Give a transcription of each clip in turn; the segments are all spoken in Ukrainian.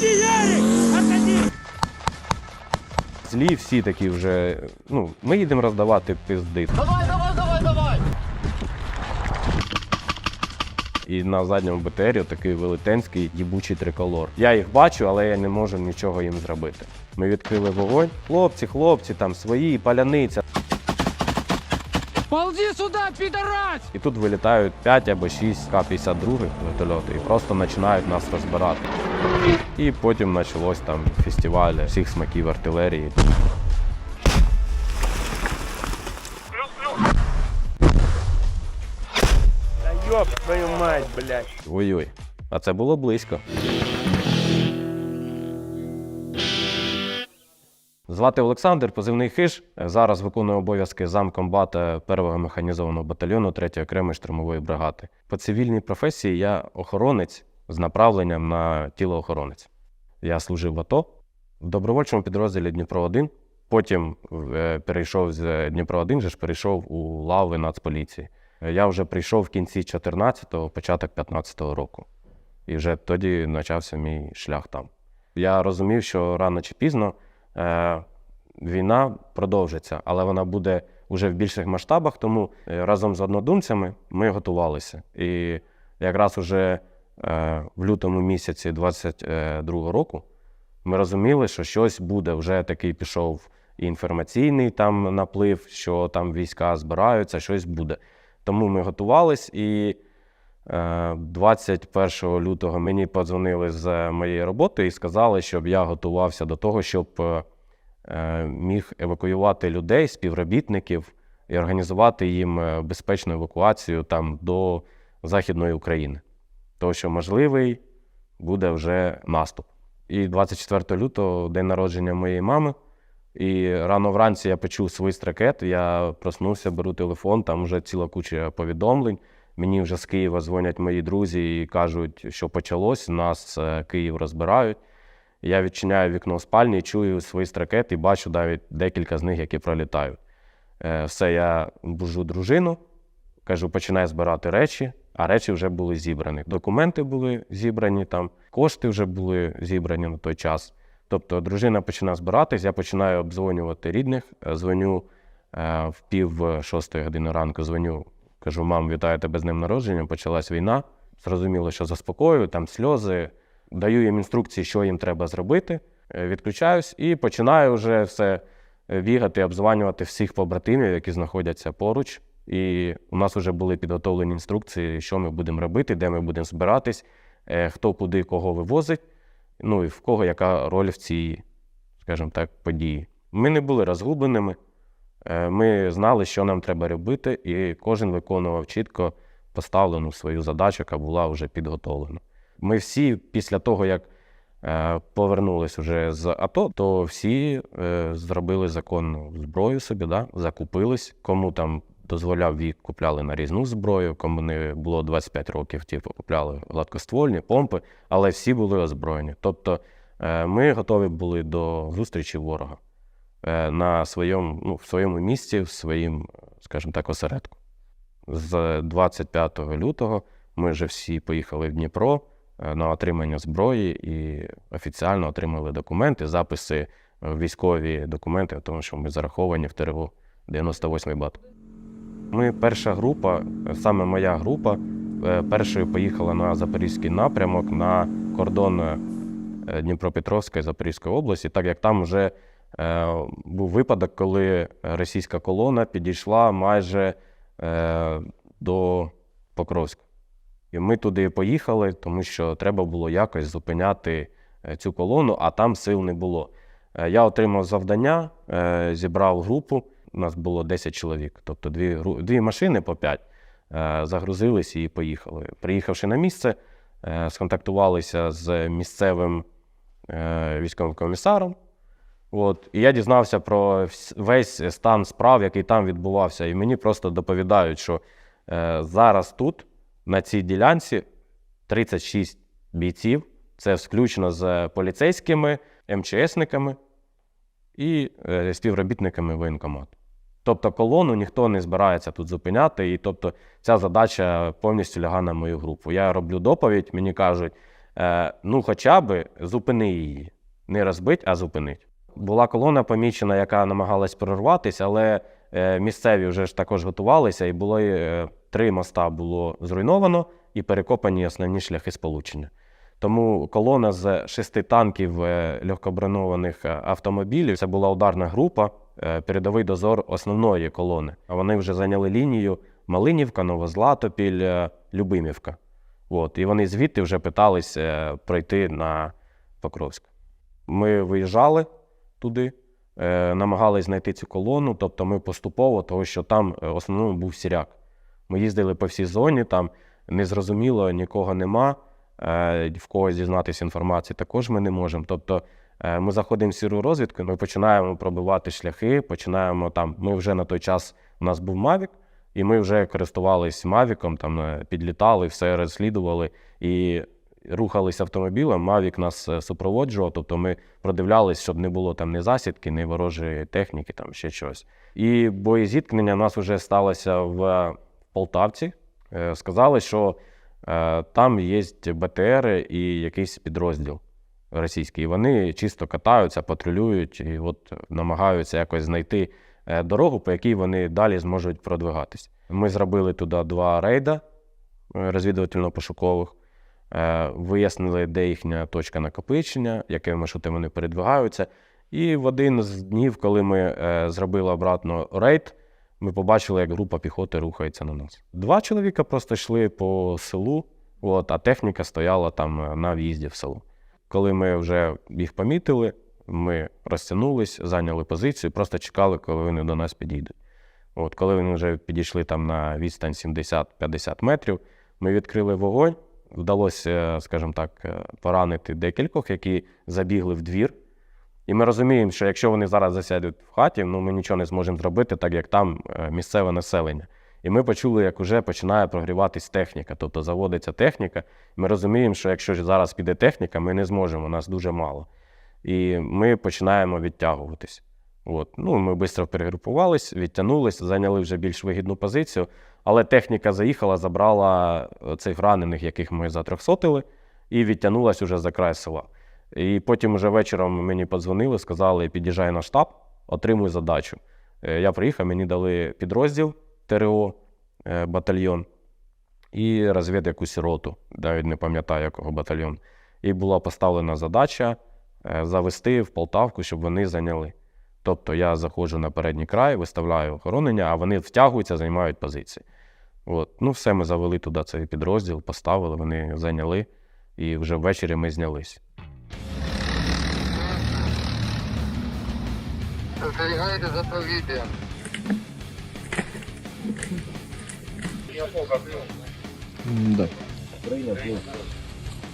Отходи, Ярик! Отходи! Злі всі такі вже. Ну, ми їдемо роздавати пизди. Давай, давай, давай, давай! І на задньому БТРі такий велетенський їбучий триколор. Я їх бачу, але я не можу нічого їм зробити. Ми відкрили вогонь. Хлопці, хлопці, там свої, паляниця. Ползи сюда, пидорас! І тут вилітають 5 або 6 К-52 вертольоти і просто починають нас розбирати. І потім почалось там фестиваль всіх смаків артилерії. Да ёб твою мать, блядь. Ой-ой, а це було близько. Звати Олександр, позивний хиш. Зараз виконую обов'язки замкомбата 1-го механізованого батальйону 3-ї окремої штурмової бригади. По цивільній професії я охоронець з направленням на тілоохоронець. Я служив в АТО в добровольчому підрозділі Дніпро 1. Потім е, перейшов з Дніпро 1, же ж перейшов у лави Нацполіції. Е, Я вже прийшов в кінці 14-го, початок 15-го року. І вже тоді почався мій шлях там. Я розумів, що рано чи пізно е, війна продовжиться, але вона буде вже в більших масштабах, тому е, разом з однодумцями ми готувалися. І якраз уже е, в лютому місяці 22-го року ми розуміли, що щось буде. Вже такий пішов інформаційний там наплив, що там війська збираються, щось буде. Тому ми готувались і е, 21 лютого мені подзвонили з моєї роботи і сказали, щоб я готувався до того, щоб е, е, міг евакуювати людей, співробітників і організувати їм е, безпечну евакуацію там до Західної України. Тому що можливий буде вже наступ. І 24 лютого день народження моєї мами. І рано вранці я почув свист ракет. Я проснувся, беру телефон, там вже ціла куча повідомлень. Мені вже з Києва дзвонять мої друзі і кажуть, що почалось, нас е, Київ розбирають. Я відчиняю вікно спальні, чую свист ракет і бачу навіть декілька з них, які пролітають. Е, Все, я бужу дружину, кажу, починай збирати речі, а речі вже були зібрані. Документи були зібрані, там, кошти вже були зібрані на той час. Тобто дружина починає збиратись, я починаю обдзвонювати рідних, е, дзвоню в пів шостої години ранку, дзвоню, кажу, мам, вітаю тебе з днем народження, почалась війна. Зрозуміло, що заспокоюю, там сльози, даю їм інструкції, що їм треба зробити, е, відключаюсь і починаю вже все е, бігати, обзванювати всіх побратимів, які знаходяться поруч. І у нас вже були підготовлені інструкції, що ми будемо робити, де ми будемо збиратись, е, хто куди кого вивозить, ну і в кого яка роль в цій, скажімо так, події. Ми не були розгубленими. Е, Ми знали, що нам треба робити, і кожен виконував чітко поставлену свою задачу, яка була вже підготовлена. Ми всі, після того, як е, повернулись вже з АТО, то всі е, зробили законну зброю собі, да? закупились. Кому там дозволяв вік, купляли нарізну зброю, кому не було 25 років, типу, купляли гладкоствольні, помпи, але всі були озброєні. Тобто ми готові були до зустрічі ворога на своєму, ну, в своєму місці, в своїм, скажімо так, осередку. З 25 лютого ми вже всі поїхали в Дніпро е, на отримання зброї і офіціально отримали документи, записи військові документи, тому що ми зараховані в ТРО 98-й бат. Ми перша група, е, саме моя група, е, першою поїхала на Запорізький напрямок на кордон е, Дніпропетровської Запорізької області, так як там вже е, був випадок, коли російська колона підійшла майже е, до Покровська. І ми туди поїхали, тому що треба було якось зупиняти е, цю колону, а там сил не було. Е, Я отримав завдання, е, зібрав групу. У нас було 10 чоловік, тобто дві, дві машини по 5. Загрузились і поїхали. Приїхавши на місце, е, сконтактувалися з місцевим е, військовим комісаром. От, і я дізнався про весь стан справ, який там відбувався. І мені просто доповідають, що е, зараз тут, на цій ділянці, 36 бійців. Це включно з поліцейськими, МЧСниками і е, співробітниками воєнкомату. Тобто колону ніхто не збирається тут зупиняти, і тобто ця задача повністю лягає на мою групу. Я роблю доповідь, мені кажуть, Е, ну, хоча б зупини її. Не розбить, а зупинить. Була колона помічена, яка намагалась прорватися, але е, місцеві вже ж також готувалися, і було е, три моста було зруйновано і перекопані основні шляхи сполучення. Тому колона з шести танків е, легкобронованих автомобілів це була ударна група, передовий дозор основної колони. А вони вже зайняли лінію Малинівка, Новозлатопіль, Любимівка. От, і вони звідти вже питались пройти на Покровськ. Ми виїжджали туди, е, намагались знайти цю колону, тобто ми поступово, тому що там е, основному був сіряк. Ми їздили по всій зоні, там незрозуміло, нікого нема. Е, в когось дізнатися інформації також ми не можемо. Тобто ми заходимо в сіру розвідку, ми починаємо пробивати шляхи, починаємо там. Ми вже на той час у нас був Мавік, і ми вже користувались Мавіком, там підлітали, все розслідували і рухались автомобілем. Мавік нас е, супроводжував, тобто ми продивлялись, щоб не було там ні засідки, ні ворожої техніки, там ще щось. І боєзіткнення у нас вже сталося в Полтавці. Е, Сказали, що е, там є БТР і якийсь підрозділ російський. Вони чисто катаються, патрулюють і от намагаються якось знайти дорогу, по якій вони далі зможуть продвигатись. Ми зробили туди два рейда розвідувально-пошукових. Е, Вияснили, де їхня точка накопичення, якими маршрутами вони передвигаються. І в один з днів, коли ми е, зробили обратно рейд, ми побачили, як група піхоти рухається на нас. Два чоловіка просто йшли по селу, от, а техніка стояла там е, на в'їзді в село. Коли ми вже їх помітили, ми розтягнулись, зайняли позицію, просто чекали, коли вони до нас підійдуть. От, коли вони вже підійшли там на відстань 70-50 метрів, ми відкрили вогонь. Вдалося, е, скажімо так, е, поранити декількох, які забігли в двір. І ми розуміємо, що якщо вони зараз засядуть в хаті, ну ми нічого не зможемо зробити, так як там е, місцеве населення. І ми почули, як вже починає прогріватись техніка, тобто заводиться техніка. Ми розуміємо, що якщо зараз піде техніка, ми не зможемо, нас дуже мало. І ми починаємо відтягуватись. От. Ну, ми швидко перегрупувались, відтягнулись, зайняли вже більш вигідну позицію. Але техніка заїхала, забрала е, цих ранених, яких ми затрьохсотили, і відтягнулась уже за край села. І потім вже вечором мені подзвонили, сказали, під'їжджай на штаб, отримуй задачу. Е, Я приїхав, мені дали підрозділ ТРО, е, батальйон, і розвід якусь роту, навіть не пам'ятаю, якого батальйон. І була поставлена задача завести в Полтавку, щоб вони зайняли. Тобто я заходжу на передній край, виставляю охоронення, а вони втягуються, займають позиції. От. Ну, все, ми завели туди цей підрозділ, поставили, вони зайняли, і вже ввечері ми знялись. Спостерігайте за повітрям.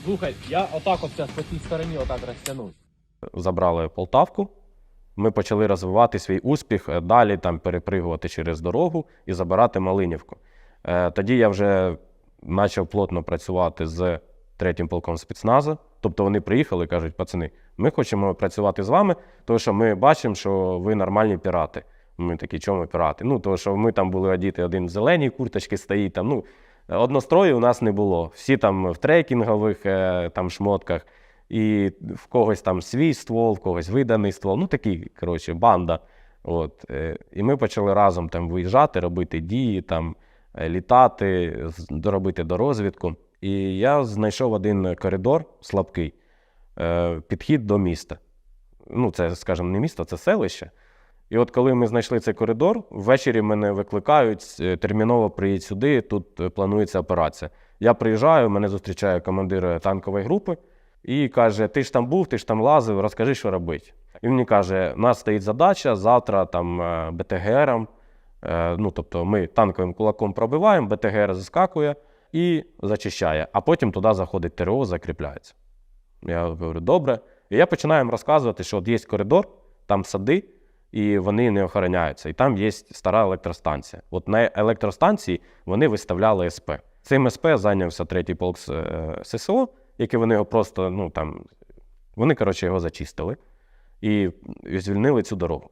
Слухай, я отак от зараз по цій стороні отак розтягнусь. забрали Полтавку. Ми почали розвивати свій успіх, е, далі там перепригувати через дорогу і забирати Малинівку. Е, Тоді я вже почав плотно працювати з третім полком спецназу. Тобто вони приїхали і кажуть, пацани, ми хочемо працювати з вами, тому що ми бачимо, що ви нормальні пірати. Ми такі, чому пірати? Ну, тому що ми там були одіти один в зеленій курточці стоїть. Там, ну, однострою у нас не було. Всі там в трекінгових е, там, шмотках, і в когось там свій ствол, в когось виданий ствол. Ну, такі, коротше, банда. От. е, І ми почали разом там виїжджати, робити дії, там, е, літати, з- доробити до розвідку. І я знайшов один коридор слабкий, е, підхід до міста. Ну, це, скажімо, не місто, це селище. І от коли ми знайшли цей коридор, ввечері мене викликають, терміново приїдь сюди, тут планується операція. Я приїжджаю, мене зустрічає командир танкової групи і каже: Ти ж там був, ти ж там лазив, розкажи, що робити. І він мені каже: у нас стоїть задача завтра там е, БТГРом. е, Ну, тобто ми танковим кулаком пробиваємо, БТГР заскакує і зачищає, а потім туди заходить ТРО, закріпляється. Я говорю, добре. І я починаю їм розказувати, що от є коридор, там сади, і вони не охороняються. І там є стара електростанція. От на електростанції вони виставляли СП. Цим СП зайнявся третій полк е, ССО, який вони його просто, ну там, вони, коротше, його зачистили і звільнили цю дорогу.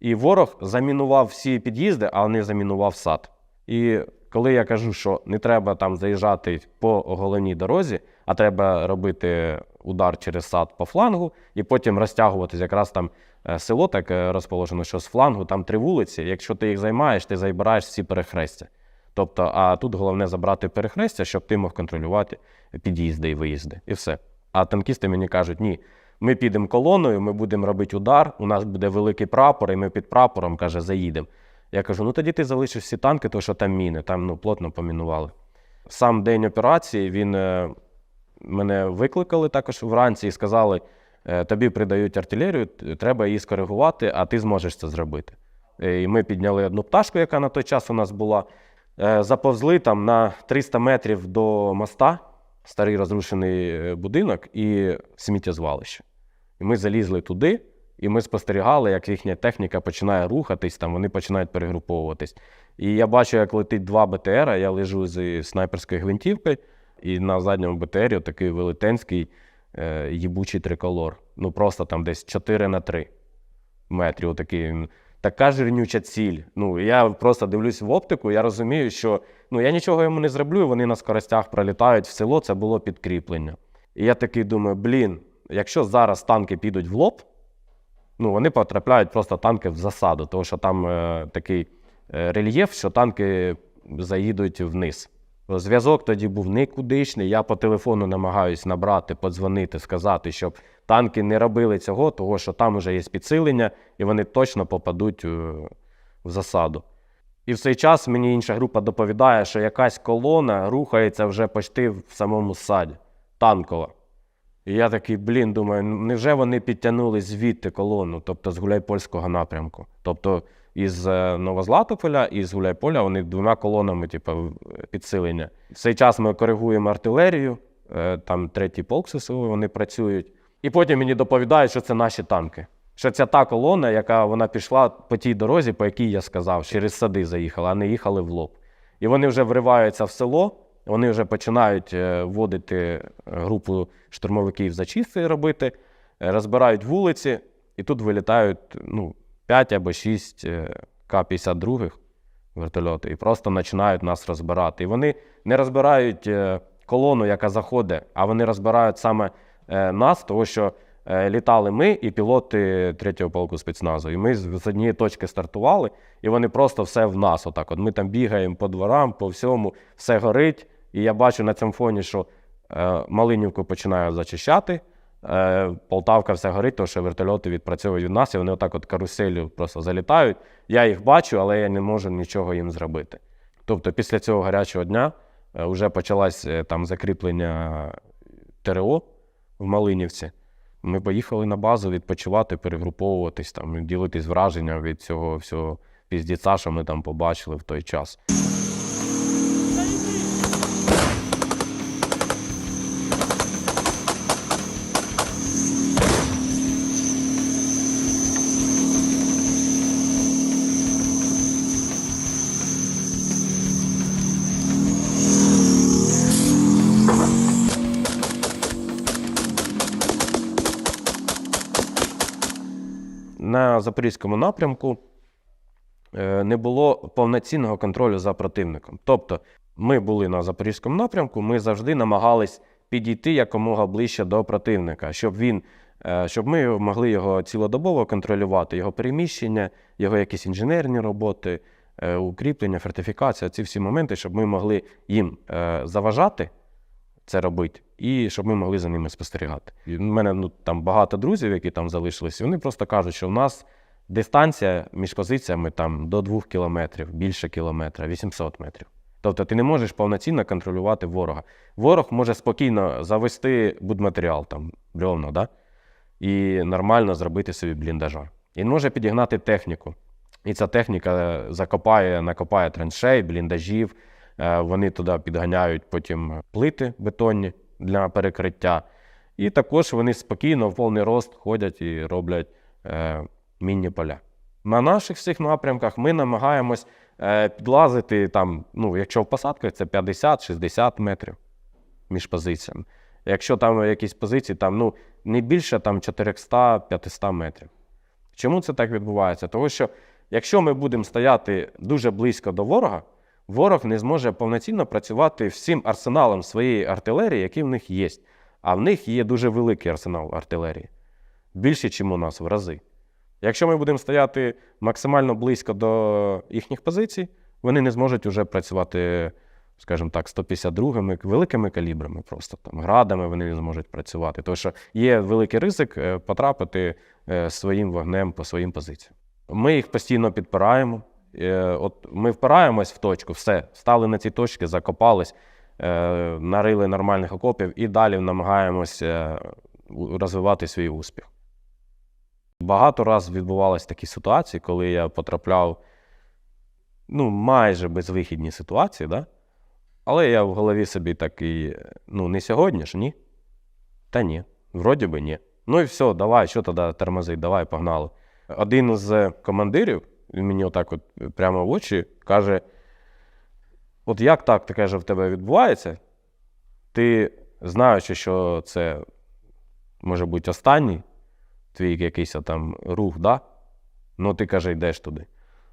І ворог замінував всі під'їзди, а не замінував сад. І коли я кажу, що не треба там заїжджати по головній дорозі, а треба робити удар через сад по флангу і потім розтягуватись якраз там е, село так е, розположено, що з флангу там три вулиці. Якщо ти їх займаєш, ти забираєш всі перехрестя. Тобто, а тут головне забрати перехрестя, щоб ти мог контролювати під'їзди і виїзди, і все. А танкісти мені кажуть, ні, ми підемо колоною, ми будемо робити удар, у нас буде великий прапор, і ми під прапором, каже, заїдемо. Я кажу, ну тоді ти залишиш всі танки, тому що там міни, там ну, плотно помінували. Сам день операції він е, мене викликали також вранці і сказали: е, тобі придають артилерію, треба її скоригувати, а ти зможеш це зробити. Е, І ми підняли одну пташку, яка на той час у нас була. Е, Заповзли там на 300 метрів до моста, старий розрушений е, будинок і сміттєзвалище. І ми залізли туди, і ми спостерігали, як їхня техніка починає рухатись, там вони починають перегруповуватись. І я бачу, як летить два БТР, я лежу з снайперською гвинтівкою, і на задньому БТРі такий велетенський е, їбучий триколор. Ну просто там десь 4 на 3 метрі. Отакий. Така жирнюча ціль. Ну, я просто дивлюсь в оптику, я розумію, що ну, я нічого йому не зроблю, вони на скоростях пролітають в село, це було підкріплення. І я такий думаю, блін, якщо зараз танки підуть в лоб, ну, вони потрапляють просто танки в засаду, тому що там е, такий е, рельєф, що танки заїдуть вниз. Зв'язок тоді був никудишний. Я по телефону намагаюсь набрати, подзвонити, сказати, щоб танки не робили цього, тому що там вже є підсилення, і вони точно попадуть е, в засаду. І в цей час мені інша група доповідає, що якась колона рухається вже почти в самому саді, танкова. І я такий, блін, думаю, невже вони підтягнули звідти колону, тобто з Гуляйпольського напрямку? Тобто із е, Новозлатополя і з Гуляйполя вони двома колонами, типу, підсилення. В цей час ми коригуємо артилерію, е, там третій полк ССО, вони працюють. І потім мені доповідають, що це наші танки. Що це та колона, яка вона пішла по тій дорозі, по якій я сказав, через сади заїхала, а не їхали в лоб. І вони вже вриваються в село, вони вже починають е, вводити групу штурмовиків зачистки робити, розбирають вулиці, і тут вилітають ну, 5 або 6 е, К-52 вертольоти і просто починають нас розбирати. І вони не розбирають е, колону, яка заходить, а вони розбирають саме е, нас, тому що е, літали ми і пілоти третього полку спецназу. І ми з однієї точки стартували, і вони просто все в нас. Отак. От ми там бігаємо по дворам, по всьому, все горить. І я бачу на цьому фоні, що Малинівку починають зачищати. Е, Полтавка все горить, тому що вертольоти відпрацьовують від нас, і вони отак от каруселю просто залітають. Я їх бачу, але я не можу нічого їм зробити. Тобто, після цього гарячого дня е, вже почалось е, там закріплення ТРО в Малинівці. Ми поїхали на базу відпочивати, перегруповуватись, там, ділитись враженням від цього всього піздіця, що ми там побачили в той час. Запорізькому напрямку е, не було повноцінного контролю за противником. Тобто, ми були на запорізькому напрямку, ми завжди намагались підійти якомога ближче до противника, щоб він. е, Щоб ми могли його цілодобово контролювати, його переміщення, його якісь інженерні роботи, е, укріплення, фортифікація, ці всі моменти, щоб ми могли їм заважати це робити, і щоб ми могли за ними спостерігати. І в мене ну, там багато друзів, які там залишилися, вони просто кажуть, що в нас дистанція між позиціями там до 2 кілометрів, більше кілометра, 800 метрів. Тобто ти не можеш повноцінно контролювати ворога. Ворог може спокійно завести будматеріал, там, бревно, да? і нормально зробити собі бліндажа. Він може підігнати техніку. І ця техніка закопає, накопає траншей, бліндажів, Вони туди підганяють потім плити бетонні для перекриття. І також вони спокійно в повний рост ходять і роблять е, мінні поля. На наших всіх напрямках ми намагаємось е, підлазити там, ну, якщо в посадках це 50-60 метрів між позиціями. Якщо там якісь позиції, там ну, не більше там 400-500 метрів. Чому це так відбувається? Тому що якщо ми будемо стояти дуже близько до ворога, ворог не зможе повноцінно працювати всім арсеналом своєї артилерії, який в них є. А в них є дуже великий арсенал артилерії. Більше, ніж у нас в рази. Якщо ми будемо стояти максимально близько до їхніх позицій, вони не зможуть вже працювати, скажімо так, 152-ми, великими калібрами, просто там градами вони не зможуть працювати. Тому що є великий ризик е, потрапити е, своїм вогнем по своїм позиціям. Ми їх постійно підпираємо. Е, От ми впираємось в точку, все, стали на ці точки, закопались, е, нарили нормальних окопів і далі намагаємось е, розвивати свій успіх. Багато раз відбувалися такі ситуації, коли я потрапляв ну, майже безвихідні ситуації, да? але я в голові собі такий, ну, не сьогодні ж, ні? Та ні, вроді би ні. Ну і все, давай, що тоді тормозить, давай, погнали. Один з командирів, він мені отак от прямо в очі каже: от як так таке ж в тебе відбувається? Ти знаючи, що це може бути останній твій якийсь там рух, да? ну ти каже, йдеш туди.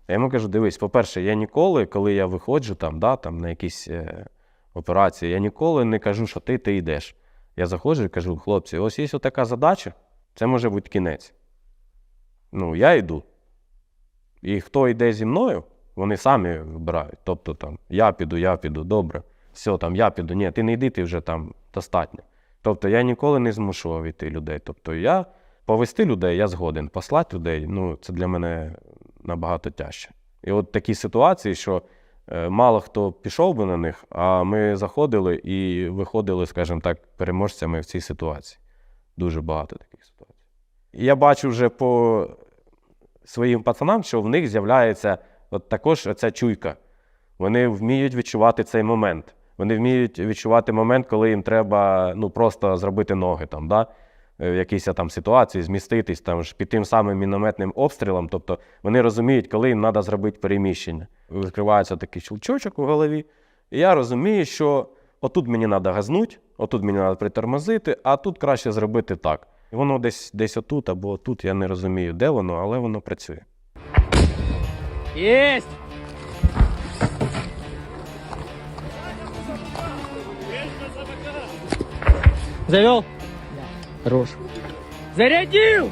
Я йому кажу: дивись, по-перше, я ніколи, коли я виходжу там, да, там, на якісь е, операції, я ніколи не кажу, що ти, ти йдеш. Я заходжу і кажу, хлопці, ось є така задача, це може бути кінець. Ну, я йду. І хто йде зі мною, вони самі вибирають. Тобто там я піду, я піду, добре. Все, там я піду. Ні, ти не йди, ти вже там достатньо. Тобто я ніколи не змушував йти людей. Тобто я повести людей я згоден. Послати людей, ну, це для мене набагато тяжче. І от такі ситуації, що е, мало хто пішов би на них, а ми заходили і виходили, скажімо так, переможцями в цій ситуації. Дуже багато таких ситуацій. І я бачу вже по своїм пацанам, що в них з'являється от також ця чуйка. Вони вміють відчувати цей момент. Вони вміють відчувати момент, коли їм треба ну, просто зробити ноги там, да? е, в якійсь там ситуації, зміститись там, під тим самим мінометним обстрілом. Тобто вони розуміють, коли їм треба зробити переміщення. Відкривається такий щелчочок у голові. І я розумію, що отут мені треба газнути, отут мені треба притормозити, а тут краще зробити так. І воно десь, десь отут або тут, я не розумію, де воно, але воно працює. Єсть! Завел? Хорош. Зарядил!